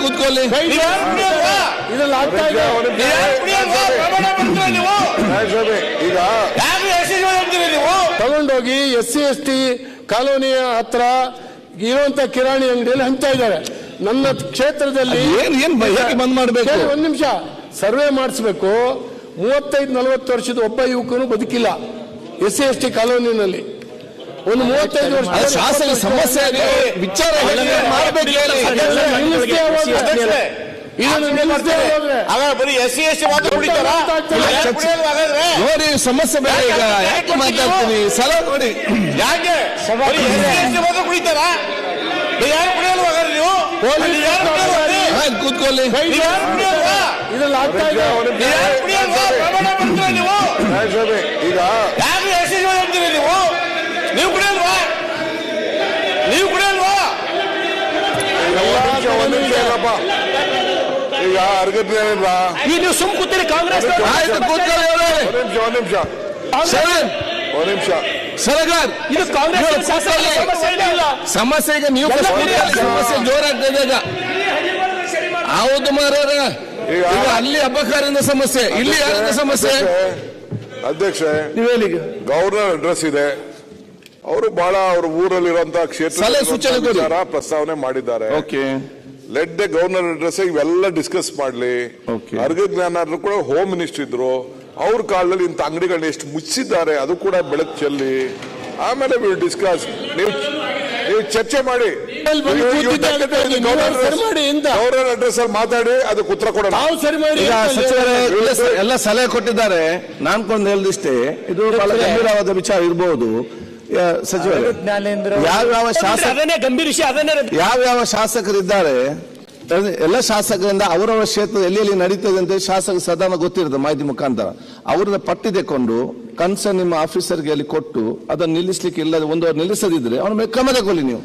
ಕೂತ್ಕೊಳ್ಳಿ? ಇದ್ರಲ್ಲಿ ಆಗ್ತಾ ಇದೆ ಈಗ ತಗೊಂಡೋಗಿ ಎಸ್ ಸಿ ಎಸ್ ಟಿ ಕಾಲೋನಿಯ ಹತ್ರ ಇರುವಂತ ಕಿರಾಣಿ ಅಂಗಡಿಯಲ್ಲಿ ಹಂಚ್ತಾ ಇದ್ದಾರೆ. ನನ್ನ ಕ್ಷೇತ್ರದಲ್ಲಿ ಬಂದ್ ಮಾಡಬೇಕು? ಒಂದ್ ನಿಮಿಷ. ಸರ್ವೆ ಮಾಡಿಸ್ಬೇಕು. ಮೂವತ್ತೈದು ನಲವತ್ತು ವರ್ಷದ ಒಬ್ಬ ಯುವಕನು ಬದುಕಿಲ್ಲ. ಎಸ್ ಸಿ ಎಸ್ ಟಿ ಕಾಲೋನಿನಲ್ಲಿ. ಒಂದು ಮೂವತ್ತೈದು ವರ್ಷ ಅದು ಶಾಸನ ಸಮಸ್ಯೆ ಇದೆ. ವಿಚಾರ ಹೇಳಿ, ಮಾಡ್ಬೇಕು ಹೇಳಿ. ನಿಲ್ಲಿಸ್ದೇ ಹೋದ್ರೆ- ಅಧ್ಯಕ್ಷರೇ, ಇದನ್ನು ನಿಲ್ಲಿಸ್ದೇ ಹೋದ್ರೆ ಹಾಗಾದ್ರೆ ಬರೀ ಎಸ್ ಸಿ ಎಸ್ ಟಿ ಮಾತ್ರ ಕುಡಿತಾರ? ಯಾರು ಕುಡಿಯೋಲ್ವಾ ಹಾಗಾದ್ರೆ? ನೋಡಿ ಸಮಸ್ಯೆ ಬೇರೆ ಈಗ ಯಾಕೆ ಮಾತಾಡ್ತೀನಿ? ಸಲ ನೋಡಿ. ಯಾಕೆ? ಬರೀ ಎಸ್ ಸಿ ಎಸ್ ಟಿ ಮಾತ್ರ ಕುಡಿತಾರ? ನೀವು ಯಾರು ಕುಡಿಯೋಲ್ವಾ ಹಾಗಾದ್ರೆ ನೀವು? ಅಲ್ಲಿ ಯಾರು ಕುಡಿಯೋಲ್ವಾ ಅಲ್ಲಿ? ಆಯ್ತು, ಕೂತ್ಕೊಳ್ಳಿ. ನೀವು ಯಾರು ಕುಡಿಯೋಲ್ವಾ ಇದ್ರಲ್ಲಿ ಆಗ್ತಾ ಇದೆ. ನೀವು ಯಾರು ಕುಡಿಯೋಲ್ವಾ ಪ್ರಮಾಣ ಪತ್ರ ನೀವು? ಸ್ವಾಮಿ ಈಗ ಯಾಕೆ ಯಶಸ್ವಿ ಅಂತೀರಿ ನೀವು ನೀವು ಕುಡಿಯಲ್ವಾ ನೀವು ಕುಡಿಯಲ್ವಾ ಒಂದ್ ನಿಮಿಷ ಇರಪ್ಪ ಈಗ ಅರ್ಗದ್ನೇನಿಲ್ಲ ನೀವು ಸುಮ್ ಕೂತೀರಿ ಕಾಂಗ್ರೆಸ್ ಆಯ್ತು ಕೂತ್ಕೊಳ್ಳಿ ಅವ್ರೆ. ನಿಮಿಷ ಒಂದ್ ನಿಮಿಷ. ಶರಣ್, ಒಂದ್ ನಿಮಿಷ. ಸರಗಾರ್ ಇದು ಕಾಂಗ್ರೆಸ್ ಶಾಸಕರ ಸಮಸ್ಯೆ ಇಲ್ಲ ಸಮಸ್ಯೆ ಈಗ ನೀವು ಕೂತ್ಕೊಳ್ಳಿ. ಸಮಸ್ಯೆ ಜೋರಾಗ್ತದೆ ಈಗ. ಹೌದು ಮಾರಾರ ಈಗ ಈಗ ಅಲ್ಲಿ ಅಬ್ಬಕಾರಿಂದ ಸಮಸ್ಯೆ ಇಲ್ಲಿ ಯಾರದ ಸಮಸ್ಯೆ? ಅಧ್ಯಕ್ಷ ನೀವು ಹೇಳಿ ಈಗ. ಗವರ್ನರ್ ಅಡ್ರೆಸ್ ಇದೆ. ಅವರು ಬಹಳ ಅವ್ರ ಊರಲ್ಲಿರುವಂತಹ ಕ್ಷೇತ್ರ ಸಲಹೆ ಸೂಚನೆ ಕೊಡಿ. ಪ್ರಸ್ತಾವನೆ ಮಾಡಿದ್ದಾರೆ. Okay let the governor address ಇವೆಲ್ಲ ಡಿಸ್ಕಸ್ ಮಾಡ್ಲಿ. ಅರ್ಗ ಜ್ಞಾನಾದ್ರು ಕೂಡ ಹೋಮ್ ಮಿನಿಸ್ಟರ್ ಇದ್ರು ಅವ್ರ ಕಾಲದಲ್ಲಿ ಇಂಥ ಅಂಗಡಿಗಳನ್ನ ಎಷ್ಟು ಮುಚ್ಚಿದ್ದಾರೆ ಅದು ಕೂಡ ಬೆಳಕ್ ಚೆಲ್ಲಿ ಆಮೇಲೆ ವಿಲ್ ಡಿಸ್ಕಸ್ ನೀವು ನೀವು ಚರ್ಚೆ ಮಾಡಿ? ಗವರ್ನರ್ ಅಡ್ರೆಸ್ ಅಲ್ಲಿ ಮಾತಾಡಿ ಅದಕ್ಕೆ ಉತ್ತರ ಕೊಡೋಣ. ಎಲ್ಲ ಸಲಹೆ ಕೊಟ್ಟಿದ್ದಾರೆ. ನಾನ್ಕೊಂಡು ಹೇಳಿದಿಷ್ಟೇ ಇದು ಬಹಳ ಗಂಭೀರವಾದ ವಿಚಾರ ಇರಬಹುದು ಸಚಿವರೇ ಯಾವ್ಯಾವ ಶಾಸಕ ಅದನ್ನೇ ಗಂಭೀರ ವಿಷಯ ಅದನ್ನೇ ಯಾವ್ಯಾವ ಶಾಸಕರಿದ್ದಾರೆ? ಎಲ್ಲ ಶಾಸಕರಿಂದ ಅವರವರ ಕ್ಷೇತ್ರ ಎಲ್ಲಿ ಎಲ್ಲಿ ನಡೀತದೆ ಅಂತ ಶಾಸಕ ಸದಾನ ಗೊತ್ತಿರುತ್ತೆ ಮಾಹಿತಿ ಮುಖಾಂತರ. ಅವ್ರನ್ನ ಪಟ್ಟಿ ತೆಕೊಂಡು ಕನ್ಸರ್ನ್ ನಿಮ್ಮ ಆಫೀಸರ್ಗೆ ಅಲ್ಲಿ ಕೊಟ್ಟು ಅದನ್ನು ನಿಲ್ಲಿಸ್ಲಿಕ್ಕೆ ಇಲ್ಲದೆ ಒಂದು ನಿಲ್ಲಿಸದಿದ್ರೆ ಅವನ ಮೇಲೆ ಕ್ರಮ ತಗೊಳ್ಳಿ ನೀವು.